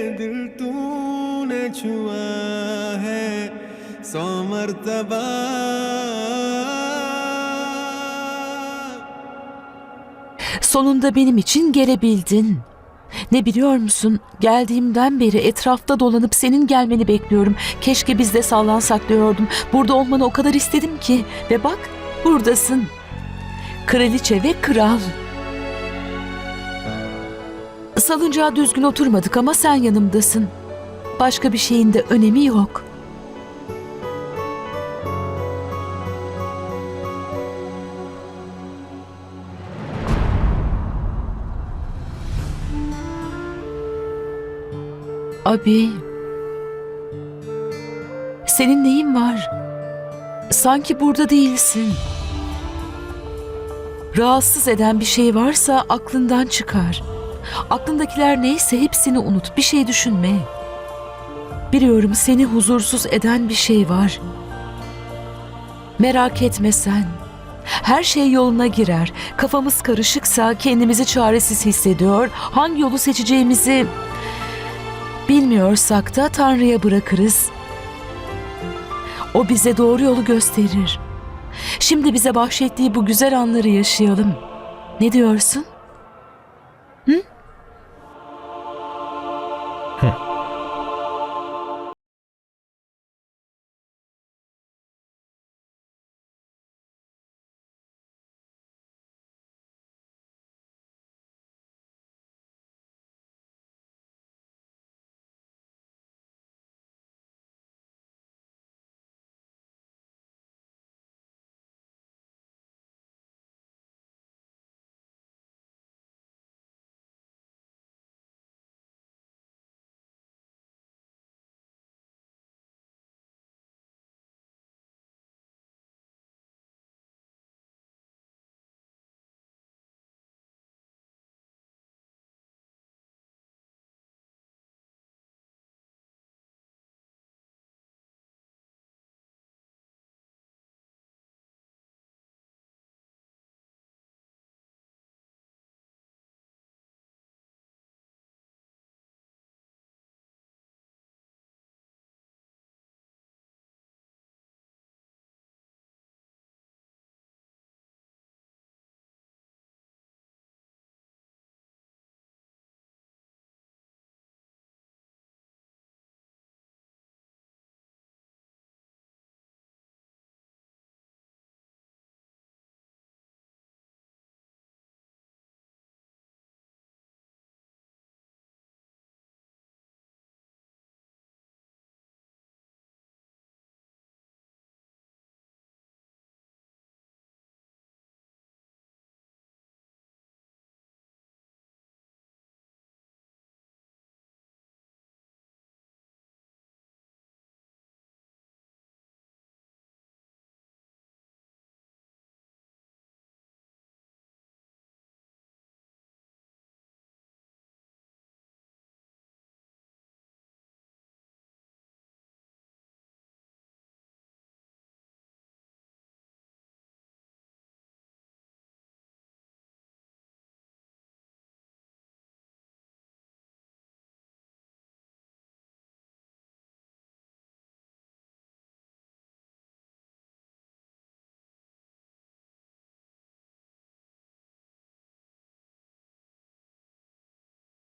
दिल तूने छुआ है सौ मर्तबा Sonunda benim için gelebildin. Ne biliyor musun? Geldiğimden beri etrafta dolanıp senin gelmeni bekliyorum. Keşke biz de sallansak diyordum. Burada olmanı o kadar istedim ki. Ve bak buradasın. Kraliçe ve kral. Salıncağa düzgün oturmadık ama sen yanımdasın. Başka bir şeyin de önemi yok. Abi. Senin neyin var? Sanki burada değilsin. Rahatsız eden bir şey varsa aklından çıkar. Aklındakiler neyse hepsini unut. Bir şey düşünme. Biliyorum seni huzursuz eden bir şey var. Merak etme sen. Her şey yoluna girer. Kafamız karışıksa kendimizi çaresiz hissediyor. Hangi yolu seçeceğimizi bilmiyorsak da Tanrı'ya bırakırız. O bize doğru yolu gösterir. Şimdi bize bahşettiği bu güzel anları yaşayalım. Ne diyorsun?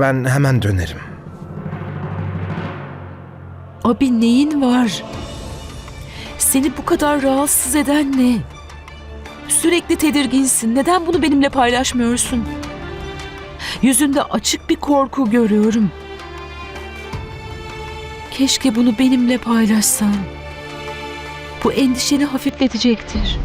Ben hemen dönerim. Abi neyin var? Seni bu kadar rahatsız eden ne? Sürekli tedirginsin. Neden bunu benimle paylaşmıyorsun? Yüzünde açık bir korku görüyorum. Keşke bunu benimle paylaşsan. Bu endişeni hafifletecektir.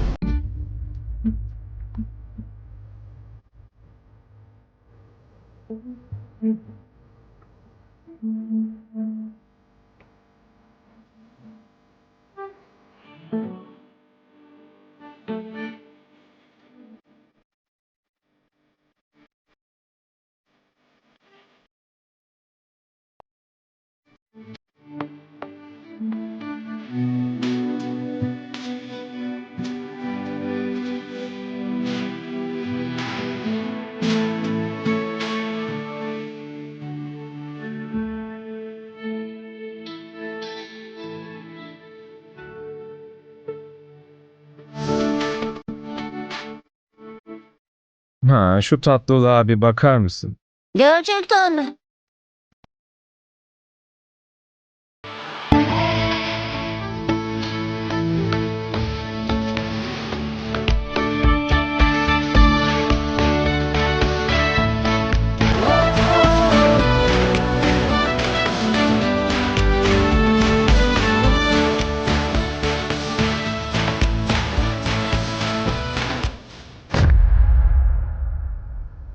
Ha şu tatlılığa bir bakar mısın? Gerçekten mi?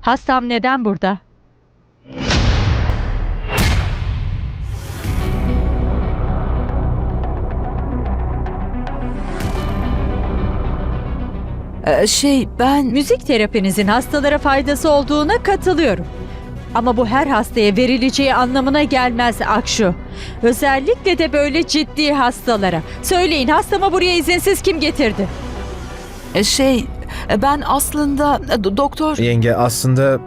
Hastam neden burada? Ee, şey ben Müzik terapinizin hastalara faydası olduğuna katılıyorum. Ama bu her hastaya verileceği anlamına gelmez Akşu. Özellikle de böyle ciddi hastalara. Söyleyin hastama buraya izinsiz kim getirdi? e, şey ben aslında e, do- doktor Yenge aslında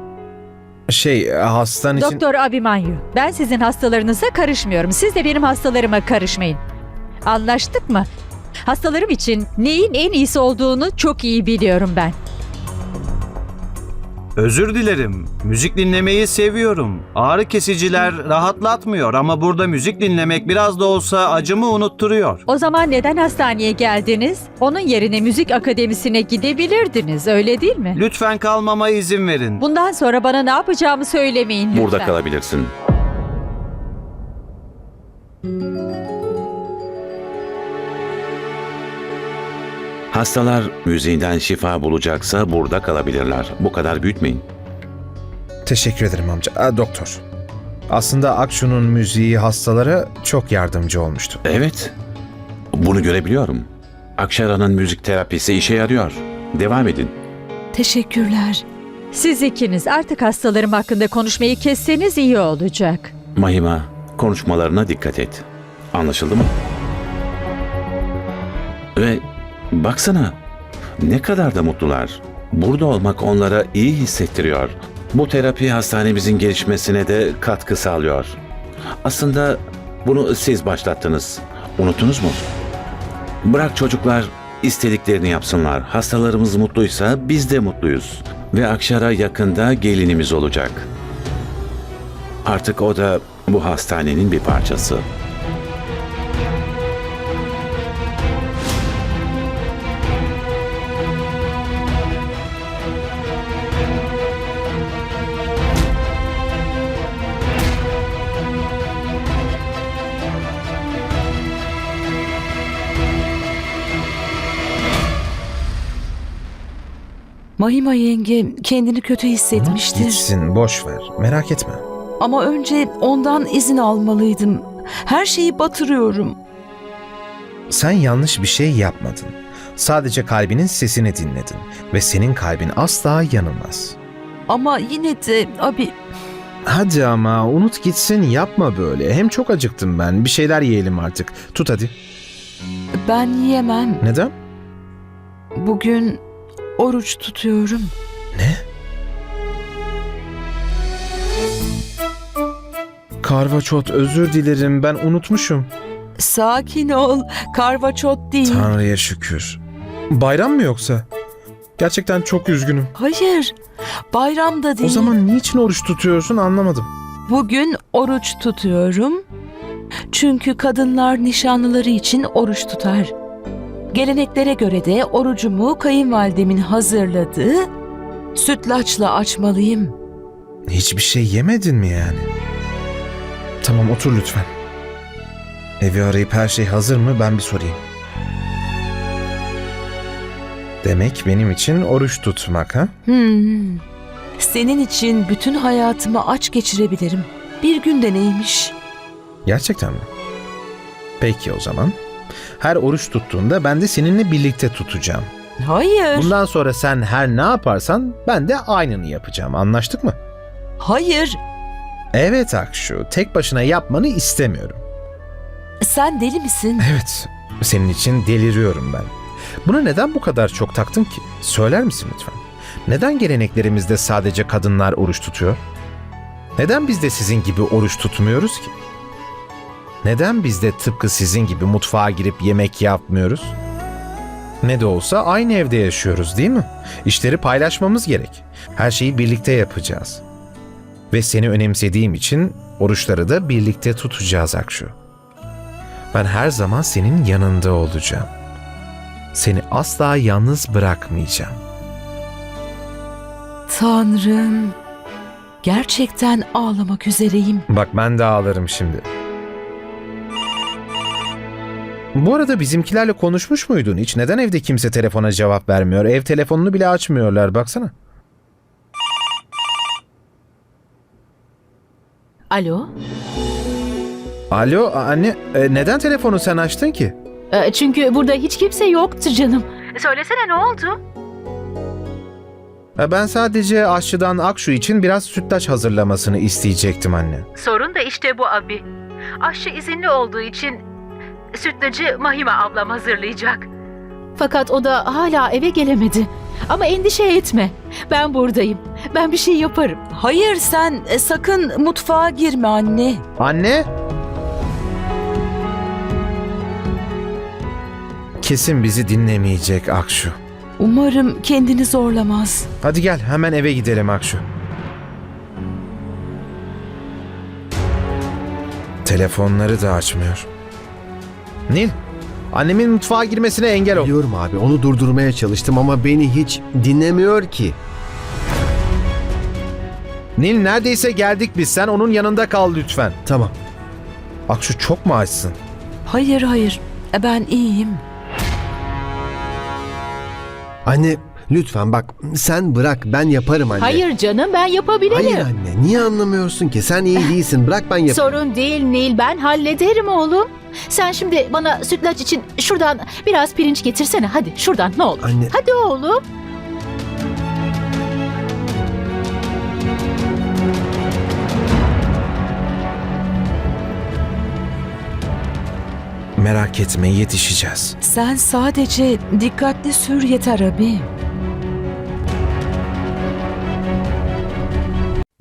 şey hastan için... Doktor Abimanyu, ben sizin hastalarınıza karışmıyorum. Siz de benim hastalarıma karışmayın. Anlaştık mı? Hastalarım için neyin en iyisi olduğunu çok iyi biliyorum ben. Özür dilerim. Müzik dinlemeyi seviyorum. Ağrı kesiciler rahatlatmıyor ama burada müzik dinlemek biraz da olsa acımı unutturuyor. O zaman neden hastaneye geldiniz? Onun yerine müzik akademisine gidebilirdiniz, öyle değil mi? Lütfen kalmama izin verin. Bundan sonra bana ne yapacağımı söylemeyin lütfen. Burada kalabilirsin. Hastalar müziğinden şifa bulacaksa burada kalabilirler. Bu kadar büyütmeyin. Teşekkür ederim amca. Aa, doktor. Aslında Akşu'nun müziği hastalara çok yardımcı olmuştu. Evet, bunu görebiliyorum. Akşara'nın müzik terapisi işe yarıyor. Devam edin. teşekkürler. Siz ikiniz artık hastalarım hakkında konuşmayı kesseniz iyi olacak. Mahima, konuşmalarına dikkat et. Anlaşıldı mı? Ve baksana, ne kadar da mutlular. Burada olmak onlara iyi hissettiriyor. Bu terapi hastanemizin gelişmesine de katkı sağlıyor. Aslında bunu siz başlattınız. Unuttunuz mu? Bırak çocuklar istediklerini yapsınlar. Hastalarımız mutluysa biz de mutluyuz. Ve Akşar'a yakında gelinimiz olacak. Artık o da bu hastanenin bir parçası. Mahima yenge kendini kötü hissetmiştir. Gitsin boş ver. Merak etme. Ama önce ondan izin almalıydım. Her şeyi batırıyorum. Sen yanlış bir şey yapmadın. Sadece kalbinin sesini dinledin. Ve senin kalbin asla yanılmaz. Ama yine de abi Hadi ama unut gitsin yapma böyle. Hem çok acıktım ben. Bir şeyler yiyelim artık. Tut hadi. ben yiyemem. Neden? Bugün oruç tutuyorum. Karvaçot özür dilerim ben unutmuşum. Sakin ol. Karvaçot değil. Tanrı'ya şükür. Bayram mı yoksa? Gerçekten çok üzgünüm. Hayır. Bayramda değil. O zaman niçin oruç tutuyorsun anlamadım. Bugün oruç tutuyorum. Çünkü kadınlar nişanlıları için oruç tutar. Geleneklere göre de orucumu kayınvalidemin hazırladığı sütlaçla açmalıyım. Hiçbir şey yemedin mi yani? Tamam otur lütfen. Evi arayıp her şey hazır mı ben bir sorayım. Demek benim için oruç tutmak ha? Hmm. Senin için bütün hayatımı aç geçirebilirim. Bir günde neymiş? Gerçekten mi? Peki o zaman. Her oruç tuttuğunda ben de seninle birlikte tutacağım. Hayır. Bundan sonra sen her ne yaparsan ben de aynını yapacağım. Anlaştık mı? Hayır. Evet Akşu, tek başına yapmanı istemiyorum. Sen deli misin? Evet, senin için deliriyorum ben. Buna neden bu kadar çok taktın ki? Söyler misin lütfen? Neden geleneklerimizde sadece kadınlar oruç tutuyor? Neden biz de sizin gibi oruç tutmuyoruz ki? Neden biz de tıpkı sizin gibi mutfağa girip yemek yapmıyoruz? Ne de olsa aynı evde yaşıyoruz değil mi? İşleri paylaşmamız gerek. Her şeyi birlikte yapacağız. Ve seni önemsediğim için oruçları da birlikte tutacağız Akşu. Ben her zaman senin yanında olacağım. Seni asla yalnız bırakmayacağım. Tanrım. Gerçekten ağlamak üzereyim. Bak ben de ağlarım şimdi. Bu arada bizimkilerle konuşmuş muydun hiç? Neden evde kimse telefona cevap vermiyor? Ev telefonunu bile açmıyorlar baksana. Alo? Alo anne e, neden telefonu sen açtın ki? E, Çünkü burada hiç kimse yoktu canım. Söylesene ne oldu? E, Ben sadece aşçıdan Akşu için biraz sütlaç hazırlamasını isteyecektim anne. Sorun da işte bu abi. Aşçı izinli olduğu için sütlacı Mahima ablam hazırlayacak. Fakat o da hala eve gelemedi. Ama endişe etme. Ben buradayım. Ben bir şey yaparım. Hayır sen e, sakın mutfağa girme anne. Anne? Kesin bizi dinlemeyecek Akşu. Umarım kendini zorlamaz. Hadi gel hemen eve gidelim Akşu. Telefonları da açmıyor. Nil, annemin mutfağa girmesine engel ol. Biliyorum abi onu durdurmaya çalıştım ama beni hiç dinlemiyor ki. Nil neredeyse geldik biz. Sen onun yanında kal lütfen. Tamam. Akşu çok mu açsın? Hayır hayır. E, Ben iyiyim. Anne lütfen bak sen bırak ben yaparım anne. Hayır canım ben yapabilirim. Hayır anne niye anlamıyorsun ki? Sen iyi değilsin bırak ben yaparım. Sorun değil Nil ben hallederim oğlum. Sen şimdi bana sütlaç için şuradan biraz pirinç getirsene hadi şuradan ne olur. Anne. Hadi oğlum. Merak etme yetişeceğiz. Sen sadece dikkatli sür yeter abi.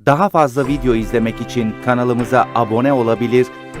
Daha fazla video izlemek için kanalımıza abone olabilir,